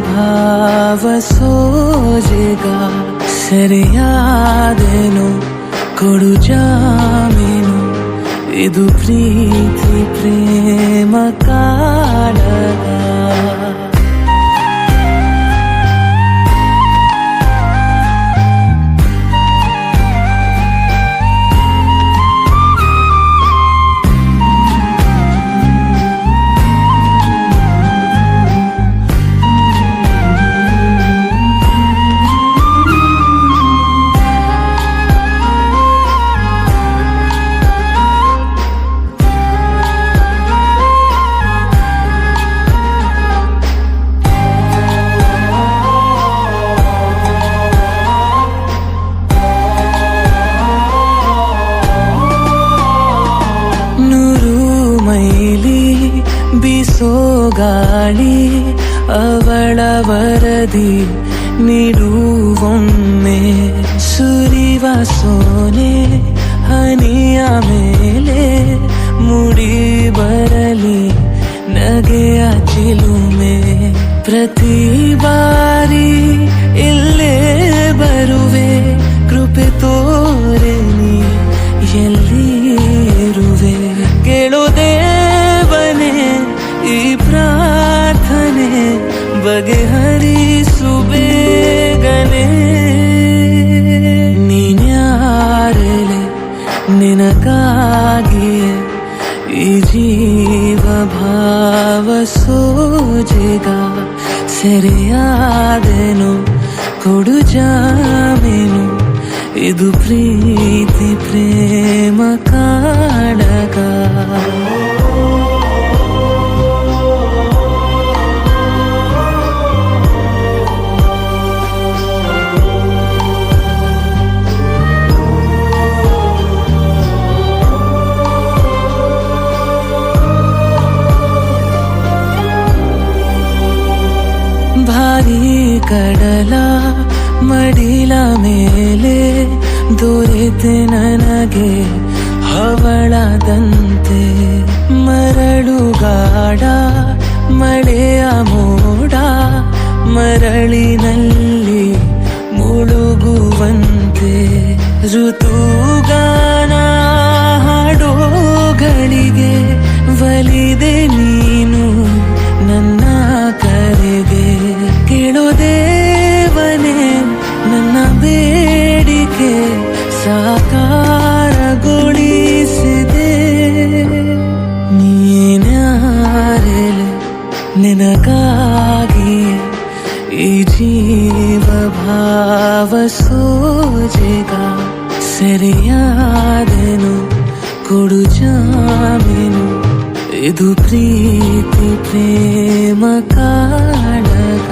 ಭಾವ ಸೋಜೆಗ ಸರಿಯಾದೇನು. ಕೊಡು ಜಾಮೀನು. ಇದು ಪ್ರೀತಿ ಪ್ರೇಮ ಕಾಡಗ ಬೀಸೋ ಗಾಳಿ ಅವಳ ವರದಿ ನೀಡುವೊಮ್ಮೆ ಸುರಿವ ಸೋನೆ ಹನಿಯ ಮೇಲೆ ಮುಡಿ ಬರಲಿ ನಗೆಯ ಚಿಲುಮೆ ಪ್ರಾರ್ಥನೆ ಬಗೆಹರಿಸು ಬೇಗನೆ. ನೀನ್ಯಾರೆಲೆ ನಿನಗಾಗಿಯೇ ಈ ಜೀವ ಭಾವ ಸೋಜೆಗ ಸೆರೆಯಾದೆನು, ಕೊಡು ಜಾಮೀನು. ಇದು ಪ್ರೀತಿ ಪ್ರೇಮ ಕಾಡಗ. ಭಾರಿ ಕಡಲ ಮಡಿಲ ಮೇಲೆ ದೊರೆತೆ ನನಗೆ ಹವಳದಂತೆ. ಮರಳುಗಾಡ ಮಳೆಯ ಮೋಡ ಮರಳಿನಲ್ಲಿ ಮುಳುಗುವಂತೆ. ಋತುಗಾನ ಹಾಡೋಗಳಿಗೆ ವಲಿದೆ ನೀನು. ಸಾಕಾರಗೊಳಿಸಿದೆ. ನೀನ್ಯಾರೆಲೆ ನಿನಗಾಗಿ ಈ ಜೀವ ಭಾವ ಸೋಜೆಗ ಸರಿಯಾದೆನು. ಕೊಡು ಜಾಮೀನು ಇದು ಪ್ರೀತಿ ಪ್ರೇಮ ಕಾಡಗ.